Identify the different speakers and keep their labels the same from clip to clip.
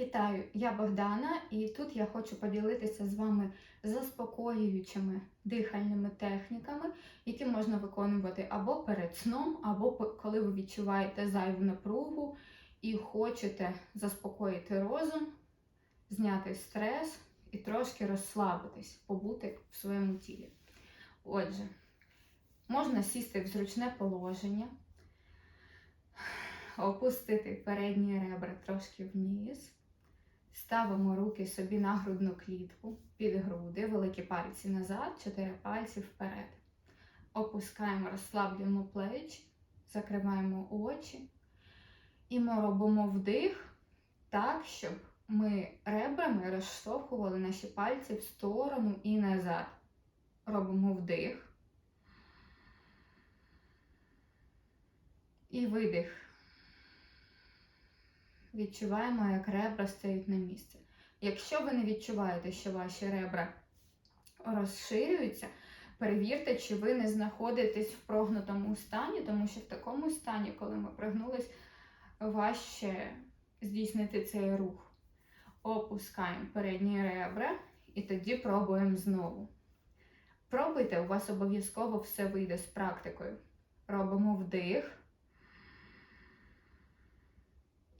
Speaker 1: Вітаю, я Богдана, і тут я хочу поділитися з вами заспокоюючими дихальними техніками, які можна виконувати або перед сном, або коли ви відчуваєте зайву напругу і хочете заспокоїти розум, зняти стрес і трошки розслабитись, побути в своєму тілі. Отже, можна сісти в зручне положення, опустити передні ребра трошки вниз. Ставимо руки собі на грудну клітку під груди, великі пальці назад, чотири пальці вперед. Опускаємо, розслаблюємо плечі, закриваємо очі. І ми робимо вдих так, щоб ми ребрами розштовхували наші пальці в сторону і назад. Робимо вдих. І видих. Відчуваємо, як ребра стають на місце. Якщо ви не відчуваєте, що ваші ребра розширюються, перевірте, чи ви не знаходитесь в прогнутому стані, тому що в такому стані, коли ми пригнулись, важче здійснити цей рух. Опускаємо передні ребра і тоді пробуємо знову. Пробуйте, у вас обов'язково все вийде з практикою. Робимо вдих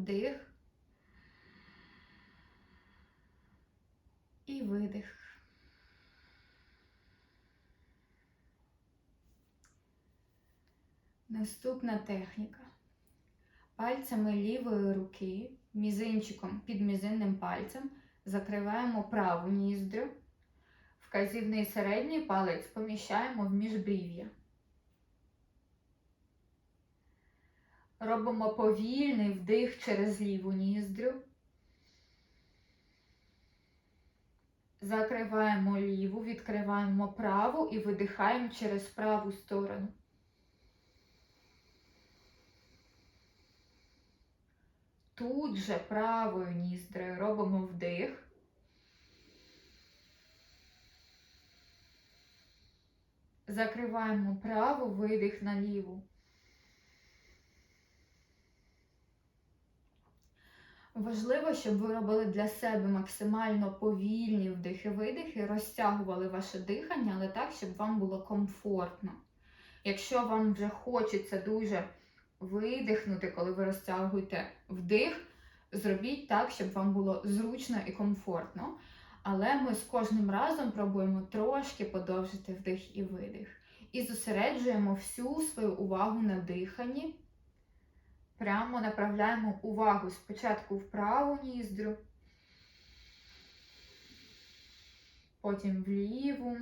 Speaker 1: Вдих. І видих. Наступна техніка. Пальцями лівої руки, мізинчиком під мізинним пальцем закриваємо праву ніздрю. Вказівний середній палець поміщаємо в міжбрів'я. Робимо повільний вдих через ліву ніздрю. Закриваємо ліву, відкриваємо праву і видихаємо через праву сторону. Тут же правою ніздрою робимо вдих. Закриваємо праву, видих на ліву. Важливо, щоб ви робили для себе максимально повільні вдихи-видихи, розтягували ваше дихання, але так, щоб вам було комфортно. Якщо вам вже хочеться дуже видихнути, коли ви розтягуєте вдих, зробіть так, щоб вам було зручно і комфортно. Але ми з кожним разом пробуємо трошки подовжити вдих і видих. І зосереджуємо всю свою увагу на диханні. Прямо направляємо увагу спочатку в праву ніздрю, потім в ліву.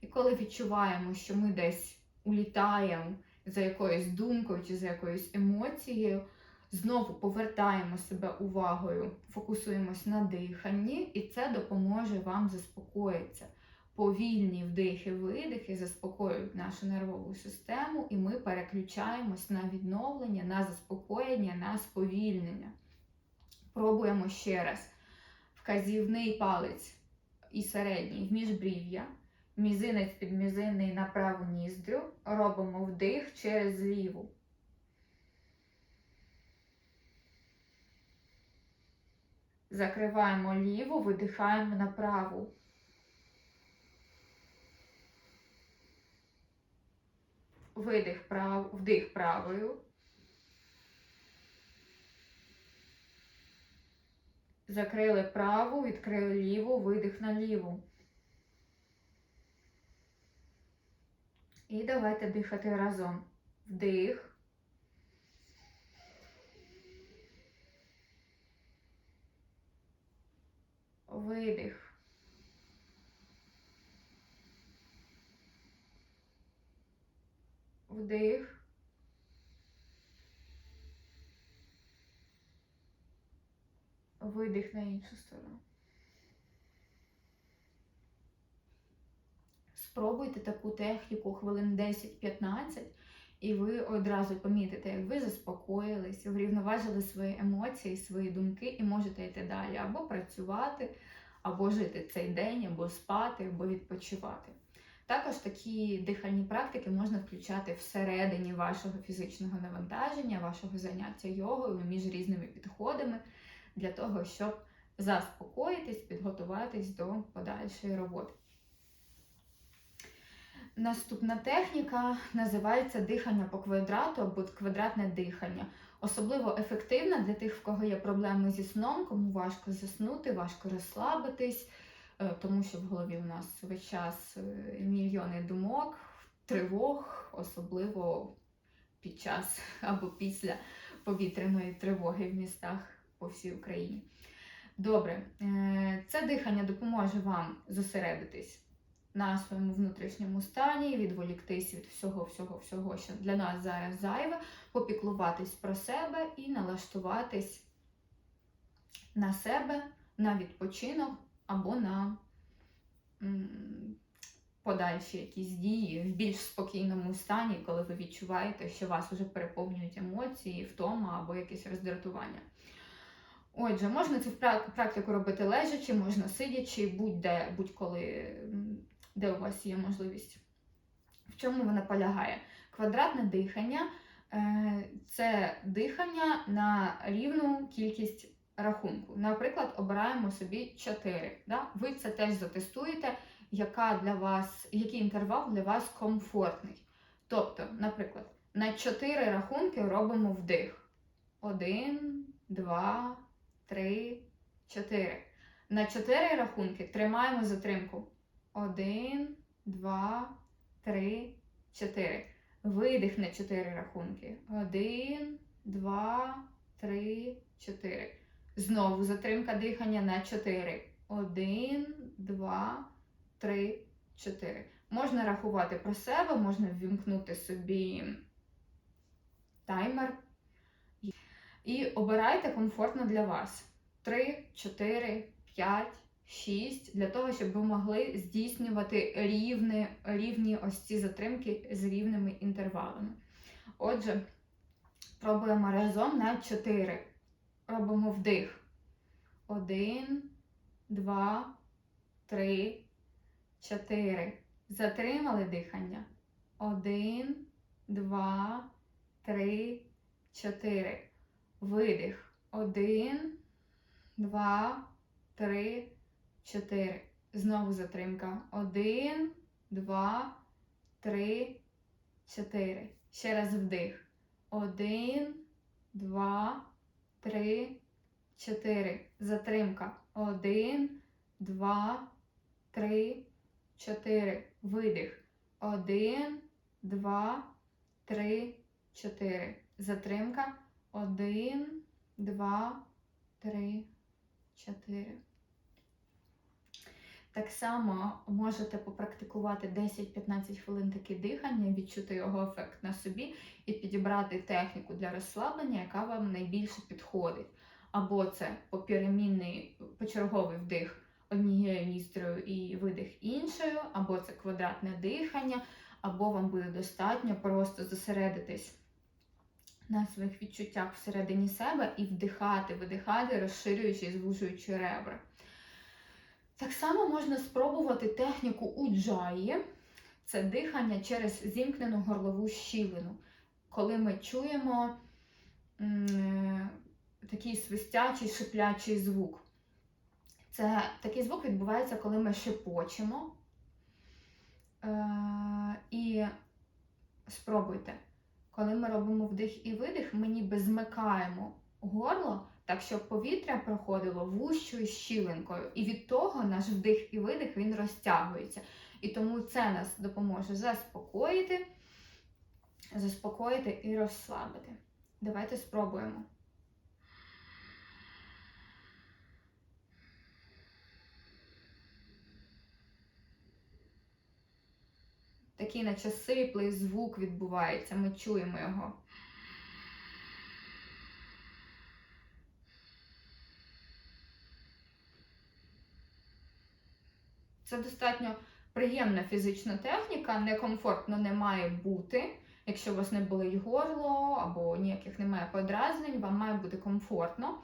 Speaker 1: І коли відчуваємо, що ми десь улітаємо за якоюсь думкою чи за якоюсь емоцією, знову повертаємо себе увагою, фокусуємось на диханні, і це допоможе вам заспокоїтися. Повільні вдихи-видихи заспокоюють нашу нервову систему, і ми переключаємось на відновлення, на заспокоєння, на сповільнення. Пробуємо ще раз. Вказівний палець і середній в міжбрів'я, мізинець підмізинний на праву ніздрю. Робимо вдих через ліву. Закриваємо ліву, видихаємо на праву. Видих прав, вдих правою. Закрили праву, відкрили ліву, видих на ліву. І давайте дихати разом. Вдих. Видих. Вдих. Видих на іншу сторону. Спробуйте таку техніку хвилин 10-15, і ви одразу помітите, як ви заспокоїлись, врівноважили свої емоції, свої думки, і можете йти далі або працювати, або жити цей день, або спати, або відпочивати. Також такі дихальні практики можна включати всередині вашого фізичного навантаження, вашого заняття йогою між різними підходами для того, щоб заспокоїтись, підготуватись до подальшої роботи. Наступна техніка називається дихання по квадрату або квадратне дихання. Особливо ефективна для тих, в кого є проблеми зі сном, кому важко заснути, важко розслабитись, тому що в голові у нас весь час е, мільйони думок, тривог, особливо під час або після повітряної тривоги в містах по всій Україні. Добре, е, це дихання допоможе вам зосередитись на своєму внутрішньому стані, відволіктись від всього, всього, всього, що для нас зараз зайве, попіклуватись про себе і налаштуватись на себе, на відпочинок або на подальші якісь дії в більш спокійному стані, коли ви відчуваєте, що вас вже переповнюють емоції, втома або якесь роздратування. Отже, можна цю практику робити лежачи, можна сидячи, будь-де, будь-коли, де у вас є можливість. В чому вона полягає? Квадратне дихання е, це дихання на рівну кількість рахунку. Наприклад, обираємо собі 4. Да? Ви це теж затестуєте, яка для вас, який інтервал для вас комфортний. Тобто, наприклад, на 4 рахунки робимо вдих. 1, 2, 3, 4. На 4 рахунки тримаємо затримку. 1, 2, 3, 4. Видих на 4 рахунки. 1, 2, 3, 4. Знову затримка дихання на 4. 1, 2, 3, 4. Можна рахувати про себе, можна ввімкнути собі таймер. І обирайте комфортно для вас. 3, 4, 5, 6, для того, щоб ви могли здійснювати рівні, рівні ось ці затримки з рівними інтервалами. Отже, пробуємо разом на 4. Робимо вдих. 1, 2, 3, 4. Затримали дихання. 1, 2, 3, 4. Видих. 1, 2, 3, 4. Знову затримка. 1, 2, 3, 4. Ще раз вдих. 1, 2, 3, 4. Затримка. 1, 2, 3, 4. Видих. 1, 2, 3, 4. Затримка. 1, 2, 3, 4. Так само можете попрактикувати 10-15 хвилин таке дихання, відчути його ефект на собі і підібрати техніку для розслаблення, яка вам найбільше підходить. Або це попірамінний почерговий вдих однією ніздрою і видих іншою, або це квадратне дихання, або вам буде достатньо просто зосередитись на своїх відчуттях всередині себе і вдихати, видихати, розширюючи і звужуючи ребра. Так само можна спробувати техніку уджаї. Це дихання через зімкнену горлову щілину, коли ми чуємо такий свистячий, шиплячий звук. Це такий звук відбувається, коли ми шепочемо. Е, і спробуйте, коли ми робимо вдих і видих, ми ніби змикаємо горло, так щоб повітря проходило вущою щілинкою. І від того наш вдих і видих він розтягується. І тому це нас допоможе заспокоїти, заспокоїти і розслабити. Давайте спробуємо. такий, наче сиплий звук відбувається, ми чуємо його. Це достатньо приємна фізична техніка, некомфортно не має бути. Якщо у вас не болить горло або ніяких немає подразнень, вам має бути комфортно.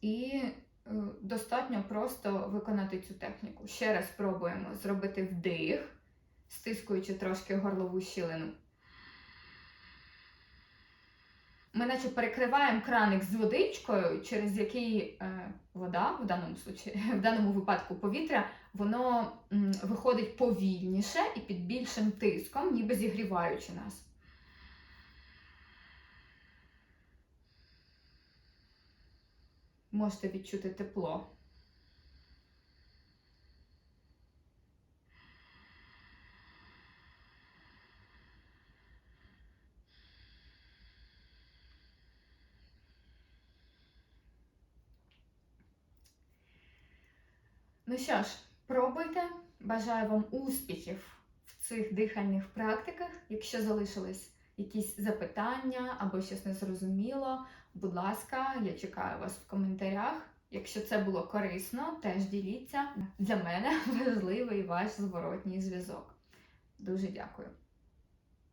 Speaker 1: І е, достатньо просто виконати цю техніку. Ще раз спробуємо зробити вдих, стискуючи трошки горлову щілину. Ми наче перекриваємо краник з водичкою, через який е, вода, в даному, случаї, в даному випадку повітря, воно виходить повільніше і під більшим тиском, ніби зігріваючи нас. Можете відчути тепло. Ну що ж, пробуйте. Бажаю вам успіхів в цих дихальних практиках. Якщо залишились якісь запитання або щось незрозуміло, будь ласка, я чекаю вас в коментарях. Якщо це було корисно, теж діліться. Для мене важливий ваш зворотній зв'язок. Дуже дякую.